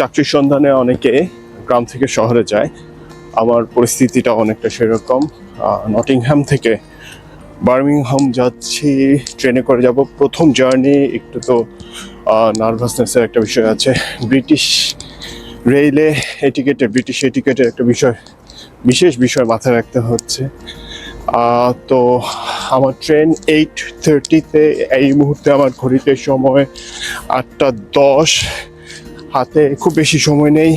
চাকরির সন্ধানে অনেকে গ্রাম থেকে শহরে যায়। আমার পরিস্থিতিটা অনেকটা সেরকম। নটিংহ্যাম থেকে বার্মিংহাম যাচ্ছি, ট্রেনে করে যাব। প্রথম জার্নি, একটু তো নার্ভাসনেসের একটা বিষয় আছে। ব্রিটিশ রেলে এটিকেটে, ব্রিটিশ এটিকেটের একটা বিষয়, বিশেষ বিষয় মাথায় রাখতে হচ্ছে। তো আমার ট্রেন এইট থার্টিতে, এই মুহূর্তে আমার ঘড়িতে সময় আটটা দশ। হাতে খুব বেশি সময় নেই।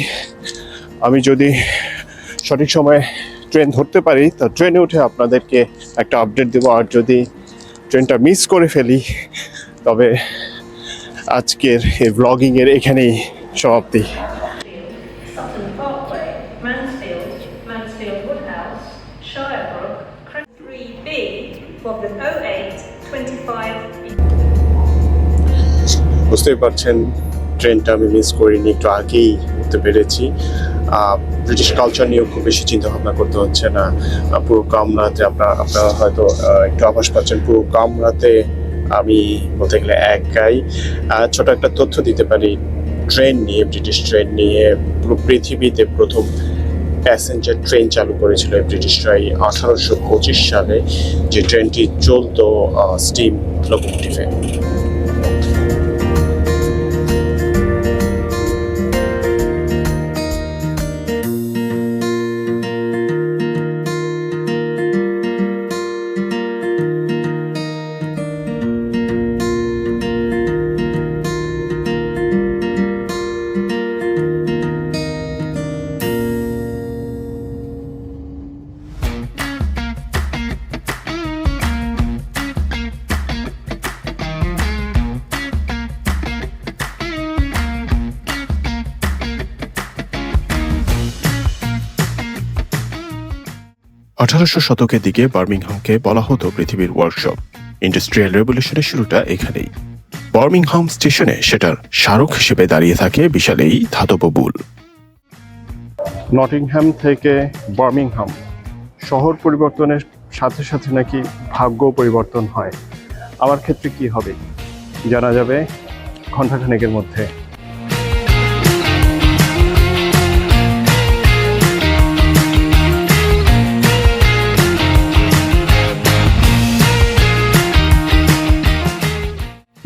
আমি যদি সঠিক সময়ে ট্রেন ধরতে পারি তা ট্রেনে উঠে আপনাদেরকে একটা আপডেট দেবো। আর যদি ট্রেনটা মিস করে ফেলি তবে আজকের এই ব্লগিংয়ের এখানেই সমাপ্তি। Sutton Parkway, Mansfield, Mansfield Woodhouse, Shirebrook, Cre- 3B, Wobbling 08, 25 বুঝতেই পারছেন ট্রেনটা আমি মিস করিনি, একটু আগেই উঠতে পেরেছি। ব্রিটিশ কালচার নিয়েও খুব বেশি চিন্তা ভাবনা করতে হচ্ছে না। পুরো কামরাতে আপনার, আপনারা হয়তো একটু আভাস পাচ্ছেন, পুরো কামরাতে আমি বলতে গেলে একাই। ছোট একটা তথ্য দিতে পারি, ট্রেন নিয়ে ব্রিটিশ ট্রেন নিয়ে, পুরো পৃথিবীতে প্রথম প্যাসেঞ্জার ট্রেন চালু করেছিল ব্রিটিশরাই আঠারোশো পঁচিশ সালে। যে ট্রেনটি চলতো স্টিম লোকোমোটিভে আঠারোশো শতকের দিকে বার্মিংহামকে বলা হতো পৃথিবীর ওয়ার্কশপ ইন্ডাস্ট্রিয়াল রেভলিউশনের শুরুটা এখানেই। বার্মিংহাম স্টেশনে সেটার স্মারক হিসেবে দাঁড়িয়ে থাকে বিশাল এই ধাতব বুল। নটিংহ্যাম থেকে বার্মিংহাম শহর পরিবর্তনের সাথে সাথে নাকি ভাগ্য পরিবর্তন হয়। আমার ক্ষেত্রে কি হবে? জানা যাবে ঘণ্টাখানেকের মধ্যে।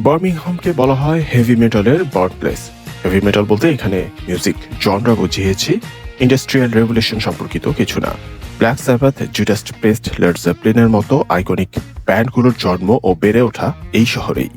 বার্মিংহামকে বলা হয় হেভি মেটালের বার্থ প্লেস হেভি মেটাল বলতে এখানে মিউজিক জনরা বুঝিয়েছি ইন্ডাস্ট্রিয়াল রেভলিউশন সম্পর্কিত কিছু না। Black Sabbath Judas Priest Led মতো আইকনিক ব্যান্ডগুলোর জন্ম ও বেড়ে ওঠা এই শহরেই।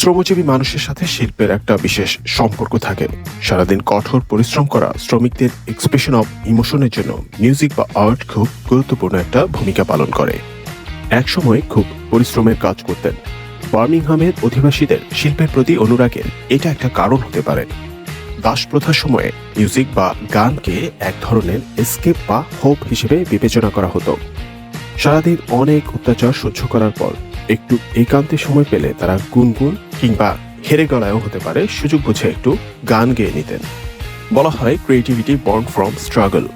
শ্রমজীবী মানুষের সাথে শিল্পের একটা বিশেষ সম্পর্ক থাকে। সারাদিন কঠোর পরিশ্রম করা শ্রমিকদের এক্সপ্রেশন অফ ইমোশনের জন্য মিউজিক বা আর্ট খুব গুরুত্বপূর্ণ একটা ভূমিকা পালন করে। একসময় খুব পরিশ্রমের কাজ করতেন। বার্মিংহামের অধিবাসীদের শিল্পের প্রতি অনুরাগের এটা একটা কারণ হতে পারে। দাস প্রথার সময়ে মিউজিক বা গানকে এক ধরনের এসকেপ বা হোপ হিসেবে বিবেচনা করা হতো। সারাদিন অনেক অত্যাচার সহ্য করার পর একটু একান্তে সময় পেলে তারা গুনগুন কিংবা হেরে গলায়ও হতে পারে, সুযোগ বুঝে একটু গান গেয়ে নিতেন। বলা হয় ক্রিয়েটিভিটি বর্ন ফ্রম স্ট্রাগল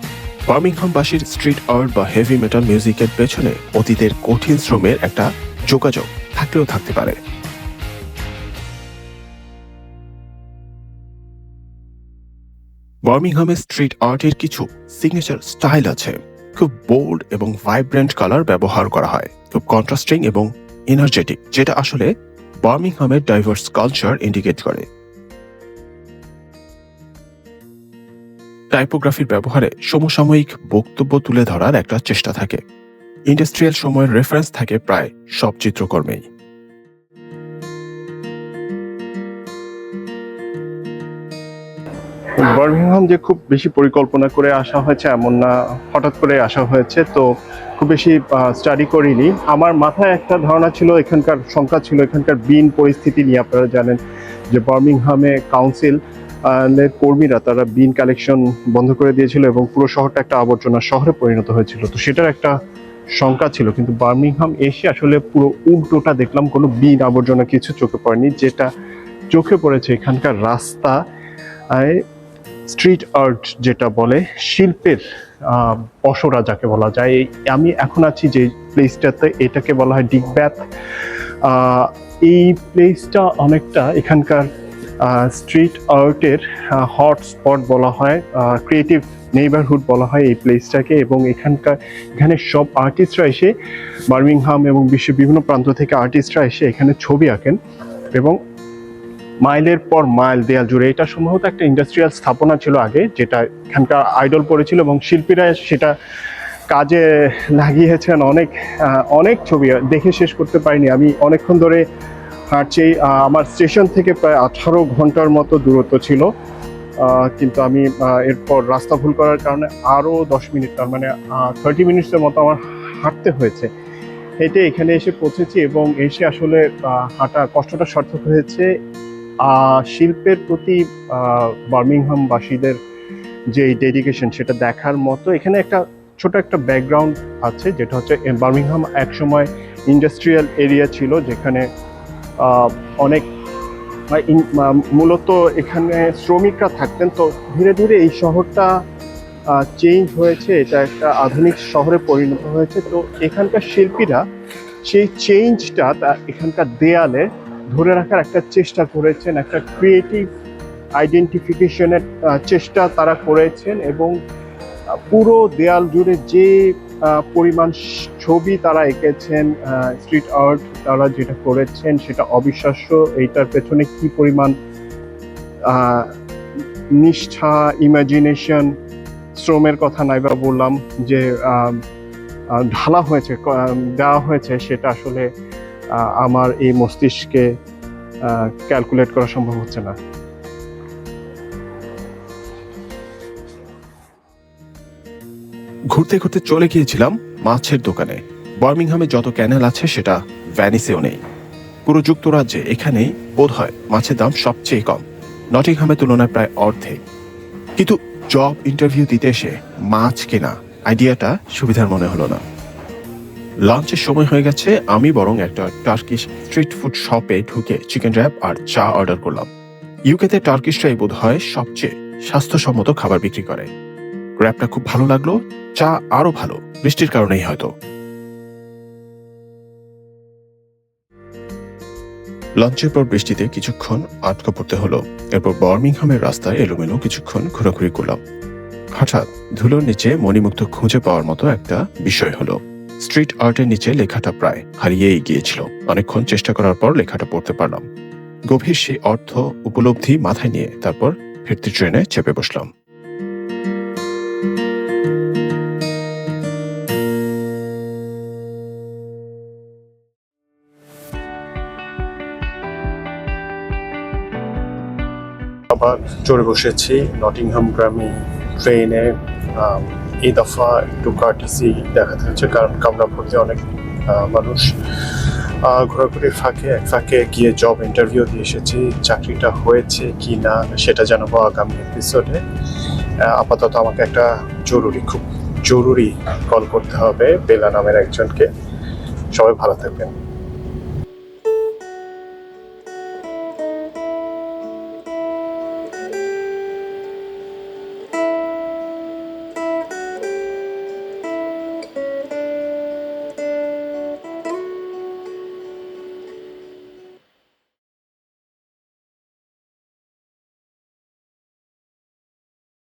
বার্মিংহামবাসীর স্ট্রিট আর্ট বা হেভি মেটাল মিউজিকের পেছনে অতীতের কঠিন শ্রমের একটা যোগাযোগ থাকলেও থাকতে পারে। বার্মিংহামের স্ট্রিট আর্টের কিছু সিগনেচার স্টাইল আছে। খুব বোল্ড এবং ভাইব্রেন্ট কালার ব্যবহার করা হয়। খুব কন্ট্রাস্টিং এবং এনার্জেটিক যেটা আসলে বার্মিংহামের ডাইভার্স কালচার ইন্ডিকেট করে। টাইপোগ্রাফির ব্যবহারে সমসাময়িক বক্তব্য তুলে ধরার একটা চেষ্টা থাকে। ইন্ডাস্ট্রিয়াল সময়ের রেফারেন্স থাকে প্রায় সব চিত্রকর্মেই। বার্মিংহাম যে খুব বেশি পরিকল্পনা করে আসা হয়েছে, এমন না, হঠাৎ করে আসা হয়েছে, তো খুব বেশি স্টাডি করিনি। আমার মাথায় একটা ধারণা ছিল, এখানকার সংখ্যা ছিল, এখানকার বিন পরিস্থিতি নিয়ে আপনারা জানেন যে বার্মিংহামে কাউন্সিল এর কর্মীরা তারা বিন কালেকশন বন্ধ করে দিয়েছিল এবং পুরো শহরটা একটা আবর্জনা শহরে পরিণত হয়েছিল। তো সেটার একটা শঙ্কা ছিল, কিন্তু বার্মিংহাম এসে আসলে পুরো উল্টোটা দেখলাম, কোনো বিন আবর্জনা কিছু চোখে পড়েনি, যেটা চোখে পড়েছে এখানকার রাস্তা। স্ট্রিট আর্ট যেটা বলে, শিল্পের পসরা যাকে বলা যায়। আমি এখন আছি যে প্লেসটাতে এটাকে বলা হয় ডিগ ব্যাথ এই প্লেসটা অনেকটা এখানকার স্ট্রিট আর্টের হটস্পট বলা হয় ক্রিয়েটিভ নেইবারহুড বলা হয় এই প্লেসটাকে এবং এখানকার, এখানে সব আর্টিস্টরা এসে বার্মিংহাম এবং বিশ্বের বিভিন্ন প্রান্ত থেকে আর্টিস্টরা এসে এখানে ছবি আঁকেন। এবং মাইলের পর মাইল, দেয়াল জুড়ে। এটা সম্ভবত একটা ইন্ডাস্ট্রিয়াল স্থাপনা ছিল আগে, যেটা এখানকার আইডল পড়েছিল এবং শিল্পীরা সেটা কাজে লাগিয়েছেন অনেক অনেক ছবি। দেখে শেষ করতে পারিনি। আমি অনেকক্ষণ ধরে হাঁটছি। আমার স্টেশন থেকে প্রায় আঠারো ঘণ্টার মতো দূরত্ব ছিল। কিন্তু আমি এরপর রাস্তা ভুল করার কারণে আরও দশ মিনিট, তার মানে থার্টি মিনিটসের মতো আমার হাঁটতে হয়েছে। হেঁটে এখানে এসে পৌঁছেছি এবং এসে আসলে হাঁটা কষ্টটা সার্থক হয়েছে। শিল্পের প্রতি বার্মিংহামবাসীদের যে ডেডিকেশন সেটা দেখার মতো, এখানে একটা ছোট একটা ব্যাকগ্রাউন্ড আছে, যেটা হচ্ছে বার্মিংহাম একসময় ইন্ডাস্ট্রিয়াল এরিয়া ছিল, যেখানে অনেক মূলত এখানে শ্রমিকরা থাকতেন, তো ধীরে ধীরে এই শহরটা চেঞ্জ হয়েছে, এটা একটা আধুনিক শহরে পরিণত হয়েছে, তো এখানকার শিল্পীরা সেই চেঞ্জটা এখানকার দেয়ালে ধরে রাখার একটা চেষ্টা করেছেন, একটা ক্রিয়েটিভ আইডেন্টিফিকেশনের চেষ্টা তারা করেছেন এবং পুরো দেয়াল জুড়ে যে পরিমাণ ছবি তারা এঁকেছেন স্ট্রিট আর্ট তারা যেটা করেছেন সেটা অবিশ্বাস্য, এইটার পেছনে কি পরিমাণ নিষ্ঠা ইমাজিনেশন শ্রমের কথা নাইবা বললাম যে ঢালা হয়েছে দেওয়া হয়েছে সেটা আসলে আমার এই মস্তিষ্কে ক্যালকুলেট করা সম্ভব হচ্ছে না। ঘুরতে ঘুরতে চলে গিয়েছিলাম মাছের দোকানে। বার্মিংহামে যত ক্যানেল আছে, সেটা ভ্যানিসেও নেই। পুরো যুক্তরাজ্যে এখানেই বোধ হয় মাছের দাম সবচেয়ে কম। নটিংহামের তুলনায় প্রায় অর্ধেক। কিন্তু জব ইন্টারভিউ দিতে এসে মাছ কেনা আইডিয়াটা সুবিধার মনে হলো না। লাঞ্চের সময় হয়ে গেছে, আমি বরং একটা টার্কিশ স্ট্রিট ফুড শপে ঢুকে চিকেন র্যাপ আর চা অর্ডার করলাম। ইউকেতে টার্কিশরাই বোধ হয় সবচেয়ে স্বাস্থ্যসম্মত খাবার বিক্রি করে। র্যাপটা খুব ভালো লাগল, চা আরও ভালো, বৃষ্টির কারণেই হয়তো। লঞ্চের পর বৃষ্টিতে কিছুক্ষণ আটকা পড়তে হলো, এরপর বার্মিংহামের রাস্তায় এলোমেলো কিছুক্ষণ ঘোরাঘুরি করলাম। হঠাৎ ধুলোর নিচে মণিমুক্ত খুঁজে পাওয়ার মতো একটা বিষয় হলো। স্ট্রিট আর্টের নিচে লেখাটা প্রায় হারিয়েই গিয়েছিল। অনেকক্ষণ চেষ্টা করার পর লেখাটা পড়তে পারলাম। গভীর সেই অর্থ উপলব্ধি মাথায় নিয়ে তারপর ফিরতি ট্রেনে চেপে বসলাম। আবার চড়ে বসেছি। নটিংহাম গ্রামে ট্রেনে এই দফা একটু কার্টিসি দেখাতে হচ্ছে কারণ কামরা অনেক মানুষ আহ, ঘোরাঘুরির ফাঁকে এক ফাঁকে গিয়ে জব ইন্টারভিউ দিয়ে এসেছি চাকরিটা হয়েছে কি না সেটা জানাব আগামী এপিসোডে আপাতত আমাকে একটা জরুরি খুব জরুরি কল করতে হবে বেলা নামের একজনকে। সবাই ভালো থাকবেন।